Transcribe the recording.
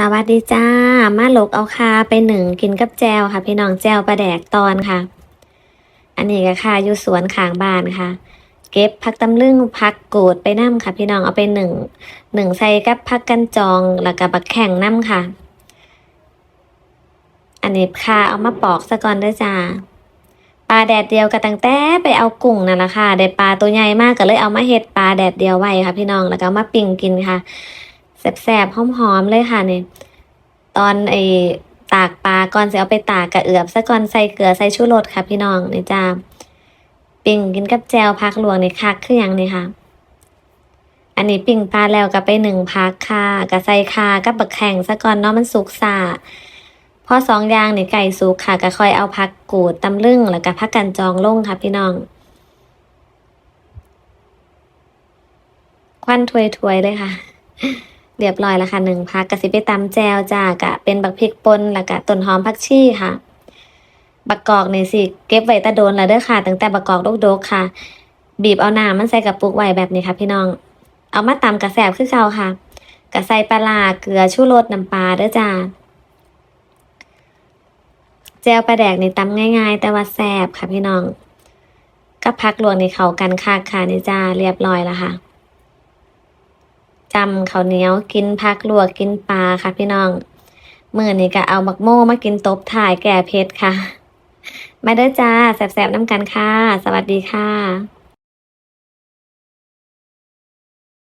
สวัสดีจ้า มาหลกเอาคาไปหนึ่งกินกับแจวค่ะ พี่น้องแจวปลาแดกตอนค่ะ อันนี้ก็ค่ะอยู่สวนขางบ้านค่ะ เก็บผักตำลึงผักโกดไปน้ำค่ะ พี่น้องเอาไปหนึ่งหนึ่งใส่กับผักกันจองแล้วก็บักแข่งน้ำค่ะ อันนี้ค่ะเอามาปอกซะก่อนด้วยจ้าปลาแดดเดียวกับตั้งแต่ไปเอากุ้งนั่นแหละค่ะได้ปลาตัวใหญ่มากก็เลยเอามาเฮ็ดปลาแดดเดียวไว้ค่ะ พี่น้องแล้วก็มาปิ้งกินค่ะ แสบๆหอมๆเลยค่ะเนี่ยตอนไอ้ตากปลาก่อนจะเอาไปตากกระเอือบซะก่อนใส่เกลือใส่ชูรสค่ะ พี่น้องนี่จ้าปิ่งกินกับแจวพักหลวงนี่คักคืออย่างนี่ค่ะ อันนี้ปิ่งปลาแล้วก็ไปหนึ่งพักค่ะกับใส่คากับบักแข่งซะก่อนเนาะมันสุกซ่าพอสองอย่างนี่ไก่สุกค่ะก็ค่อยเอาพักกูดตำลึงแล้วก็พักกันจองลงค่ะ พี่น้องควันถวยๆเลยค่ะ เรียบร้อยแล้วค่ะหนึ่งพักกะสิไปตำแจวจ้ากะเป็นบักพริกป่นแล้วก็ต้นหอมผักชีค่ะ บักกอกนี่สิเก็บไว้แตะโดนแล้วเด้อค่ะ ตั้งแต่บักกอกโดกๆค่ะ บีบเอาน้ำมันใส่กระปุกไว้แบบนี้ค่ะ พี่น้อง เอามาตำกระแสบคือเก่าค่ะกะใส่ปลาร้าเกลือชูรสน้ำปลาเด้อจ้าแจวปลาแดกนี่ตำง่าย ๆ แต่ว่าแซ่บค่ะพี่น้องกับพักลวงนี่เขากันคักค่ะนี่จ้าเรียบร้อยแล้วค่ะ จำข้าวเหนียวกินผักลวกกินปลาค่ะพี่น้องมื้อนี้ก็เอามักโม่มากินตบถ่ายแก่เพชรค่ะ มาเด้อจ้าแสบๆน้ำกันค่ะ สวัสดีค่ะ